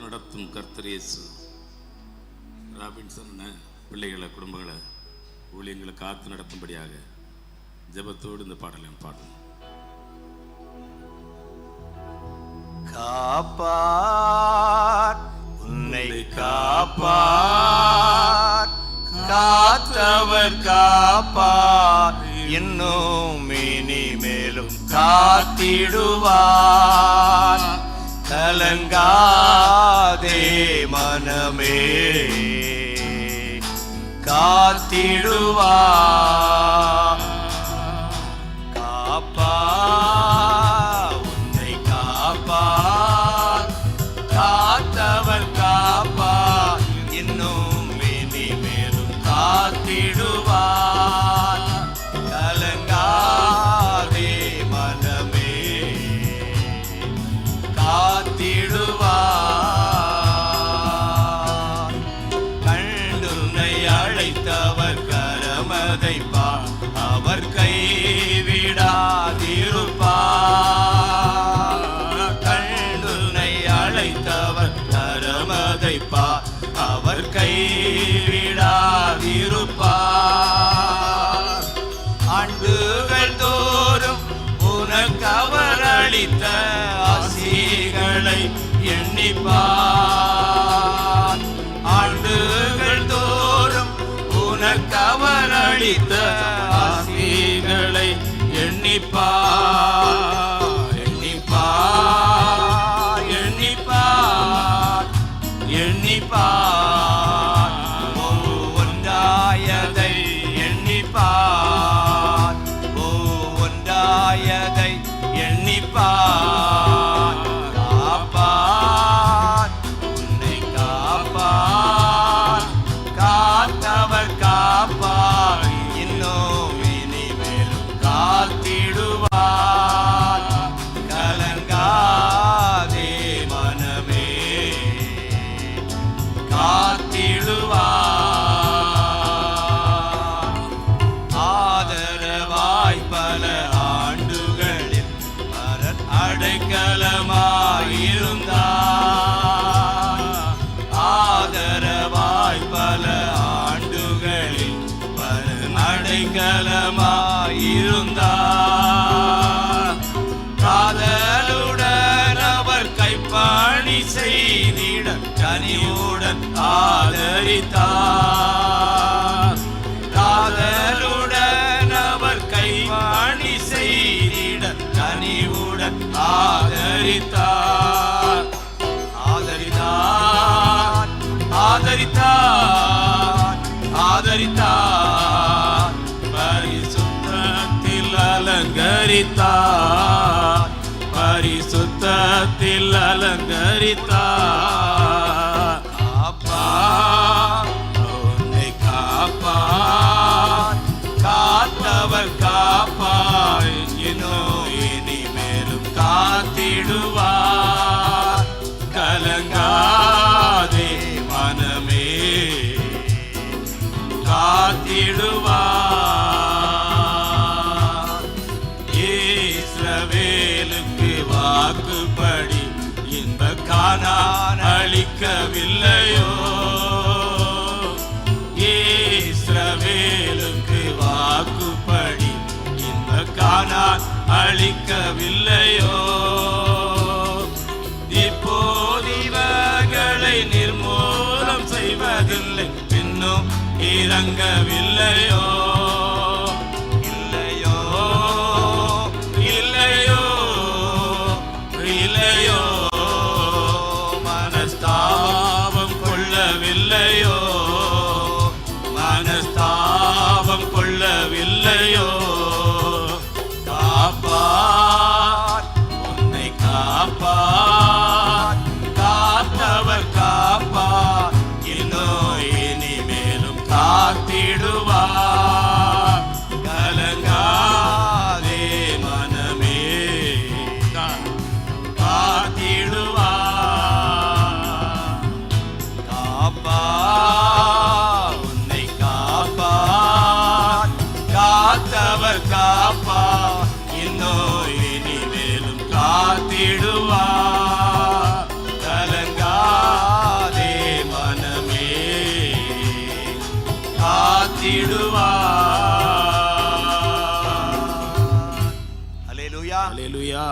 காத்து நடத்தும் கர்த்தரேசு ராபின்சன் பிள்ளைகளை குடும்பங்களை ஊழியங்களை காத்து நடத்தும்படியாக ஜெபத்தோடு இந்த பாடலை பாடணும் காப்பார் உன்னை காப்பார். காத்தவர் காப்பார். இன்னும் இனிமேலும் காத்திடுவார். கலங்காதே மனமே. காத்திடுவா. காப்பா. கைவிடாதிருப்பார் ஆண்டுகள் தோறும் உனக்கு அவர் அளித்த ஆசிகளை எண்ணிப்பார் ஆண்டுகள் தோறும் உனக்கு அவர் அளித்த அடைக்கலமாயிருந்தார் ஆதரவாய் பல ஆண்டுகளில் பரன் அடைக்கலமாயிருந்தார் காதலுடன் அவர் கைப்பாணி செய்திட கனிவுடன் ஆதரித்தார். ஆதரித்தார். ஆதரித்தார். ஆதரித்தார். ஆதரித்தார். பரிசுத்தத்தில் அலங்கரித்தார். பரிசுத்தத்தில் அலங்கரித்தார். காத்திடுவார். இஸ்ரவேலுக்கு வாக்குப்படி இன்ப கானான் அளிக்கவில்லையோ? இஸ்ரவேலுக்கு வாக்குப்படி இன்ப கானான் அளிக்கவில்லையோ? இறங்கவில்லையோ? காத்திடுவார் கலங்காதே மனமே. காத்திடுவார். காப்பா உன்னை காப்பா. காத்தவர் கா காத்திடுவார் அல்லேலூயா அல்லேலூயா